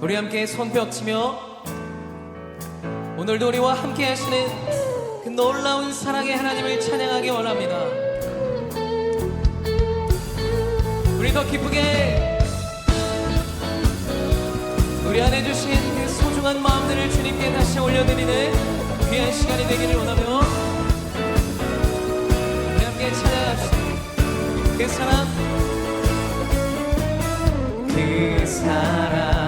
우리 함께 손뼉치며 오늘도 우리와 함께 하시는 그 놀라운 사랑의 하나님을 찬양하기 원합니다. 우리 더 기쁘게 우리 안에 주신 그 소중한 마음들을 주님께 다시 올려드리는 귀한 시간이 되기를 원하며 우리 함께 찬양합시다. 그 사랑 그 사랑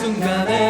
순간에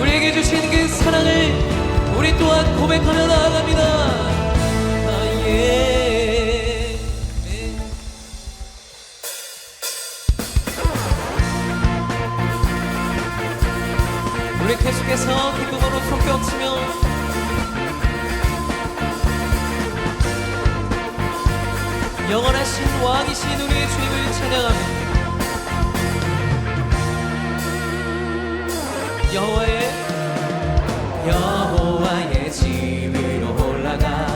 우리에게 주신 그 사랑을 우리 또한 고백하며 나아갑니다 아, 예. 네. 우리 계속해서 기쁨으로 손뼉치며 영원하신 왕이신 우리의 주님을 찬양합니다 여호와의 여호와의 집으로 올라가.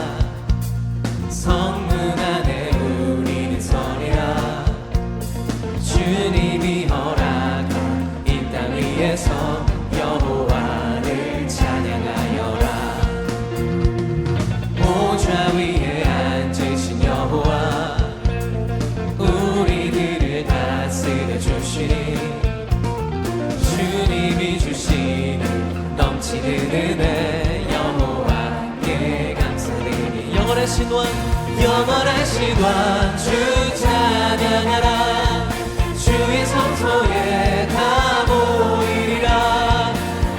성문 안에 우리는 서리라. 주님이 허락한 이 땅 위에서 여호와 신왕 영원하신 왕주 찬양하라. 주의 성소에 다 모이리라.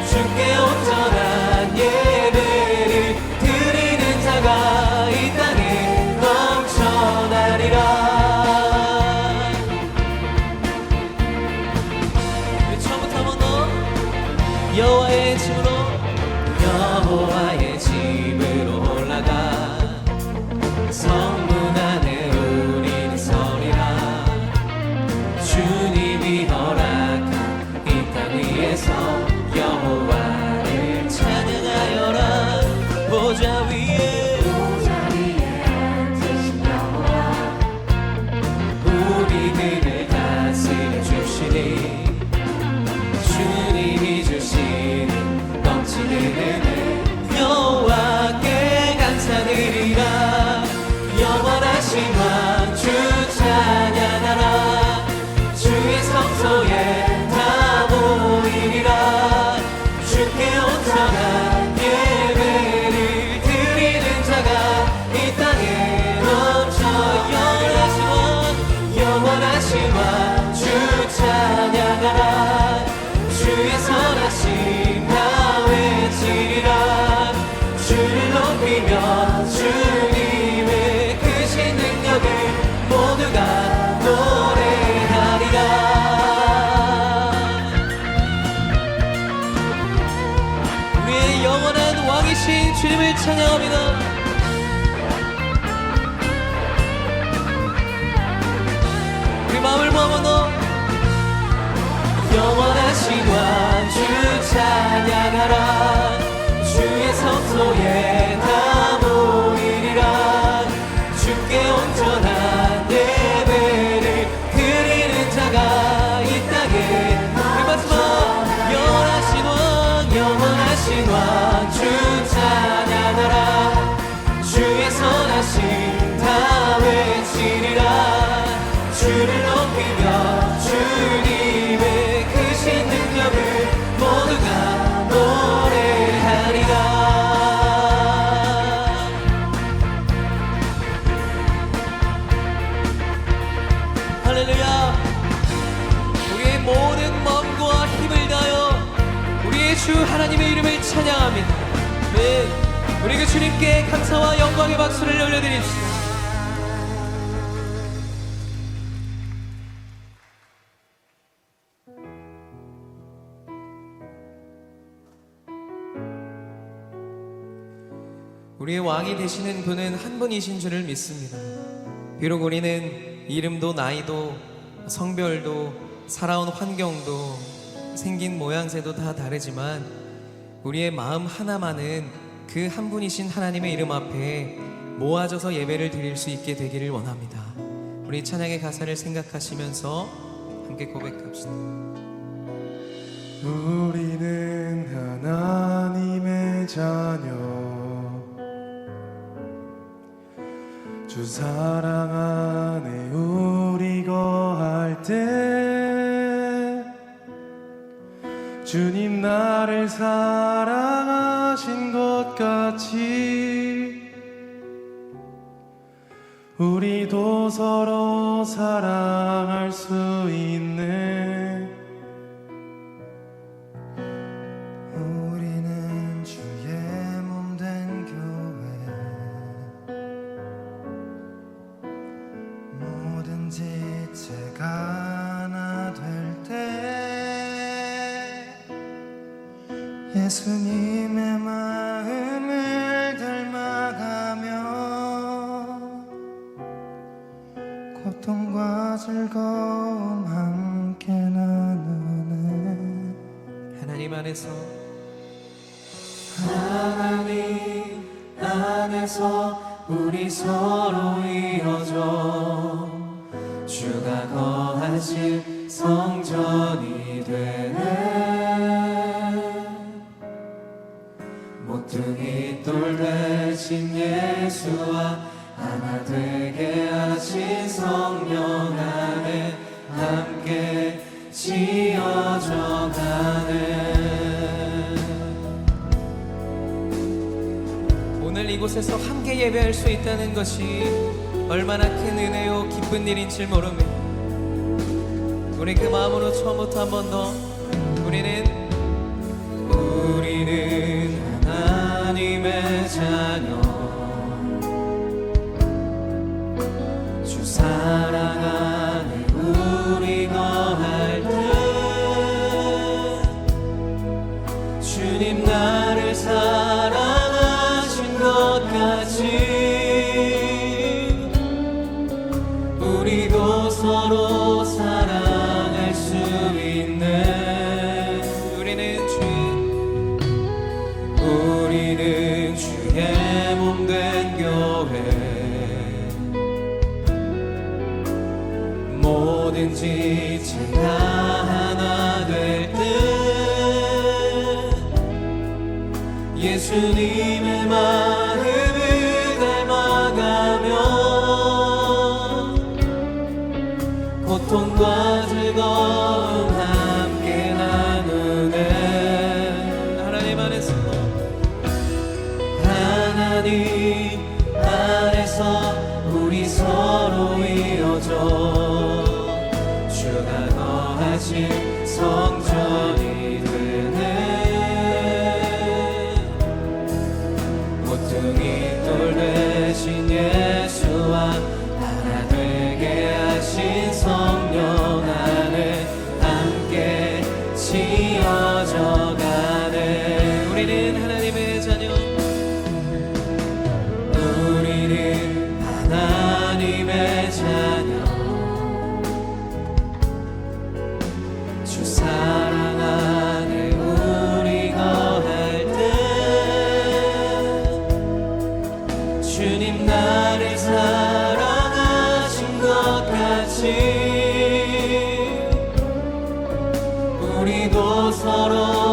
주께 온전한 예배를 드리는 자가 이 땅에 넘쳐나리라. 여호와의 집으로 여호와의 성 주 하나님의 이름을 찬양합니다 네, 우리 그 주님께 감사와 영광의 박수를 올려드립시다 우리의 왕이 되시는 분은 한 분이신 줄을 믿습니다. 비록 우리는 이름도 나이도 성별도 살아온 환경도 생긴 모양새도 다 다르지만 우리의 마음 하나만은 그 한 분이신 하나님의 이름 앞에 모아져서 예배를 드릴 수 있게 되기를 원합니다. 우리 찬양의 가사를 생각하시면서 함께 고백합시다. 우리는 하나님의 자녀 주 사랑 안에 주님 나를 사랑하신 것 같이 우리도 서로 사랑할 수 있네 예수님의 마음을 닮아가며 고통과 즐거움 함께 나누네 하나님 안에서 하나님 안에서 우리 서로 이어져 주가 거하실 성전 함께 지어져 가네 오늘 이곳에서 함께 예배할 수 있다는 것이 얼마나 큰 은혜요 기쁜 일인 줄 모릅니다. 우리 그 마음으로 처음부터 한 번 더 우리는 우리는 하나님의 자녀 주 사랑 사랑할 수 있네. 우리는 주 우리는 주의 몸 된 교회. 뭐든지 제가 하나 될때 예수님의 고통과 즐거움 함께 나누네. 하나님 안에서 하나님 안에서 우리 서로 이어져. 주가 거하신 성전이 되 우리도 서로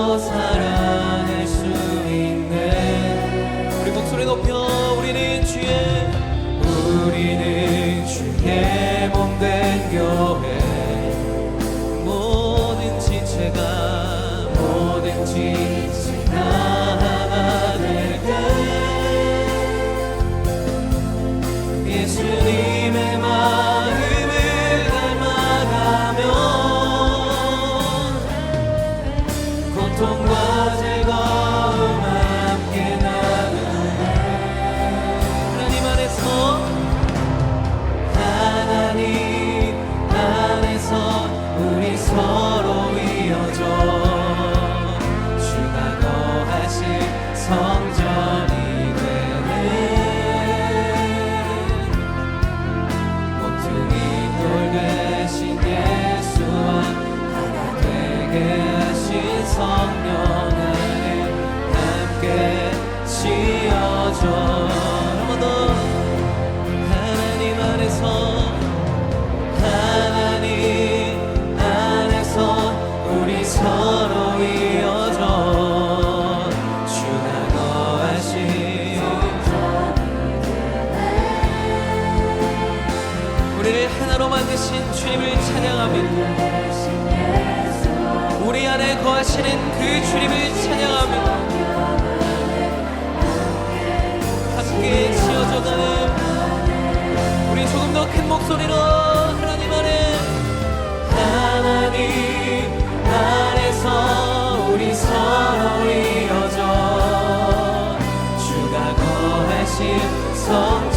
우리를 하나로 만드신 주님을 찬양합니다 우리 안에 거하시는 그 주님을 찬양합니다 함께 지어져가는 우리 조금 더 큰 목소리로 하나님 안에 하나님 안에서 우리 서로 이어져 주가 거하신 성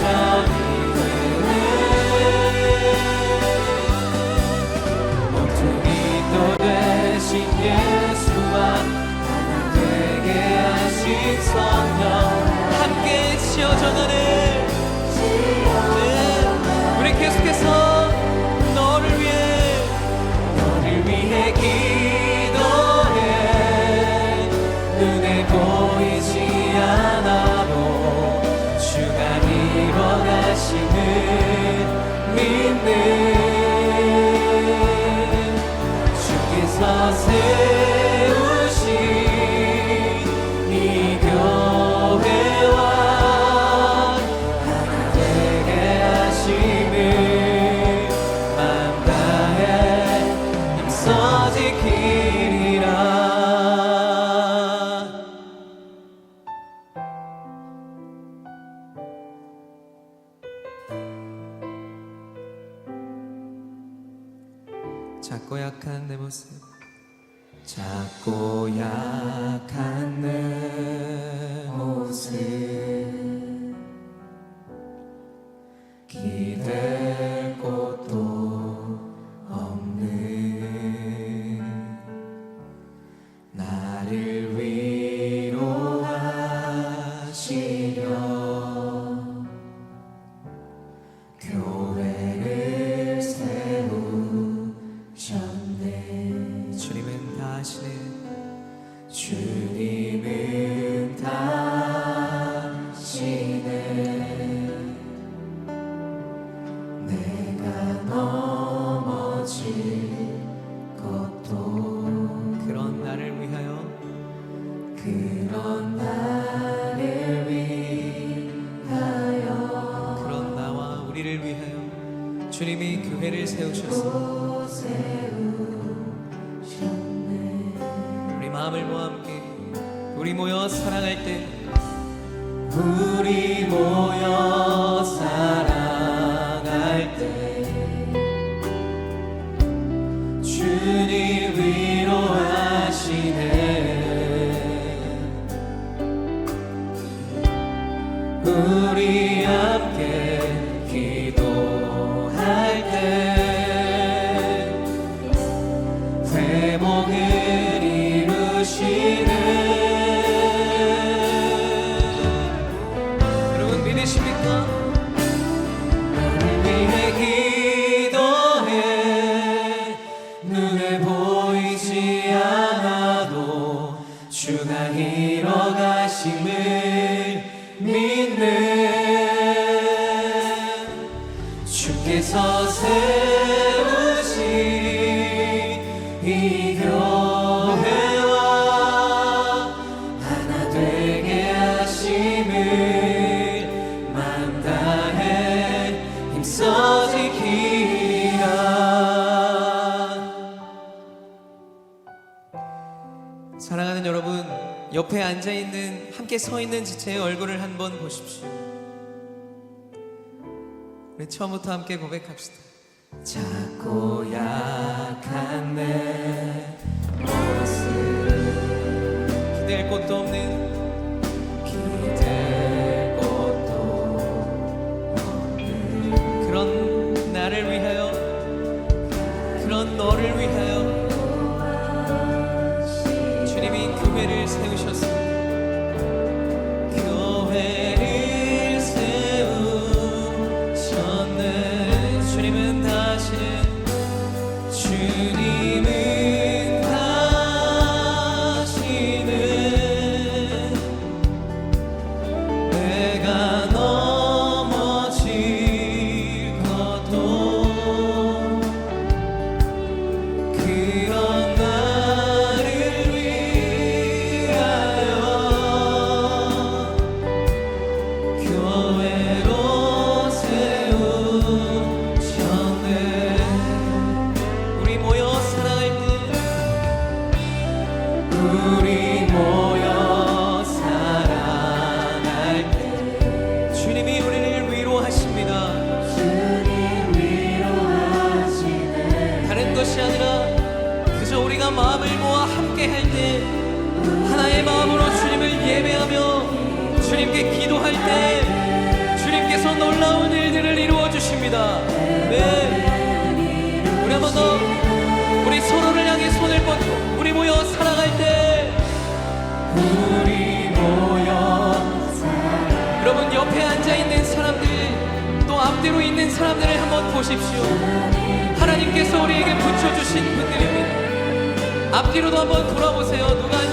작고 약한 내 모습. 작고 약한 내 모습. 기댈 교 힘써 지키라 사랑하는 여러분 옆에 앉아 있는 함께 서 있는 지체의 얼굴을 한번 보십시오. 우리 처음부터 함께 고백합시다. 작고 약한 내 모습 기댈 곳도 없는 주님이 우리를 위로하십니다 다른 것이 아니라 그저 우리가 마음을 모아 함께 할 때 하나의 마음으로 주님을 예배하며 주님께 기도할 때 주님께서 놀라운 일들을 이루어 주십니다. 네. 우리 한번 더 우리 서로를 향해 손을 뻗고 우리 모여 사랑할 때 우리 모여 옆에 앉아 있는 사람들 또 앞뒤로 있는 사람들을 한번 보십시오. 하나님께서 우리에게 붙여주신 분들입니다. 앞뒤로도 한번 돌아보세요. 누가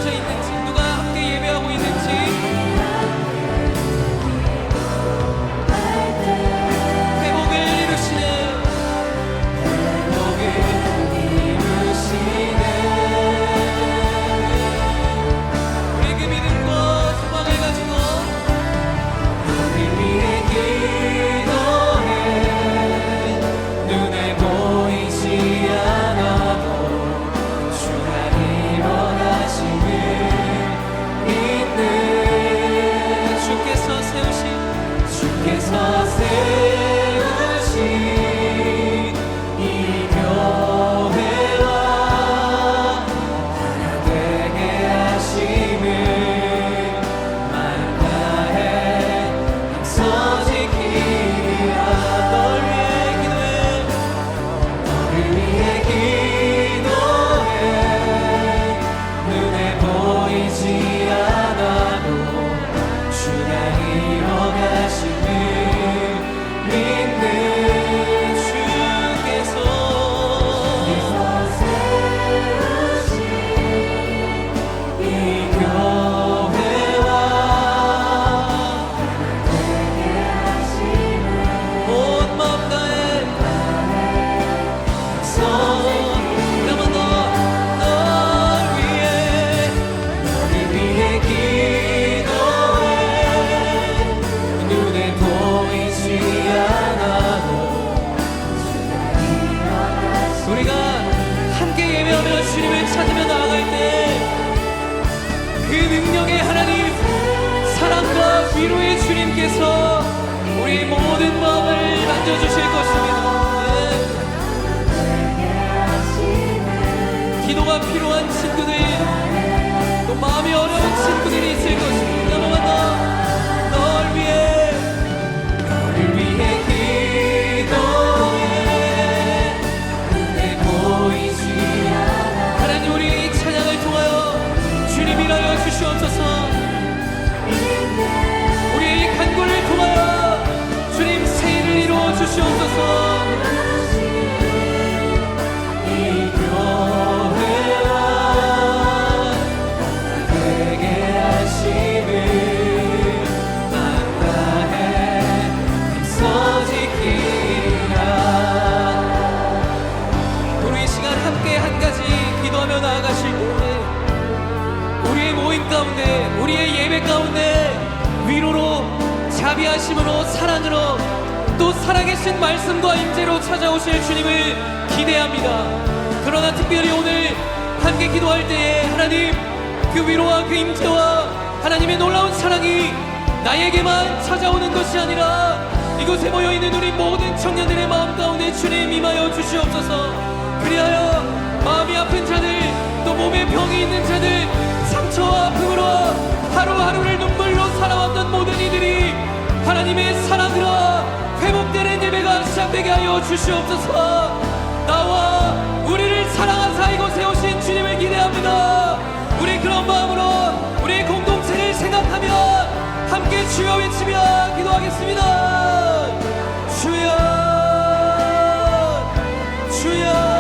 신부들이 즐거우시 자비하심으로 사랑으로 또 살아계신 말씀과 임재로 찾아오실 주님을 기대합니다. 그러나 특별히 오늘 함께 기도할 때에 하나님 그 위로와 그 임재와 하나님의 놀라운 사랑이 나에게만 찾아오는 것이 아니라 이곳에 모여 있는 우리 모든 청년들의 마음 가운데 주님 임하여 주시옵소서. 그리하여 마음이 아픈 자들 또 몸에 병이 있는 자들 상처와 아픔으로 하루하루를 눈물로 살아왔던 모든 이들이 하나님의 사랑으로 회복되는 예배가 시작되게 하여 주시옵소서. 나와 우리를 사랑한 사이고 세우신 주님을 기대합니다. 우리 그런 마음으로 우리 공동체를 생각하며 함께 주여 외치며 기도하겠습니다. 주여 주여.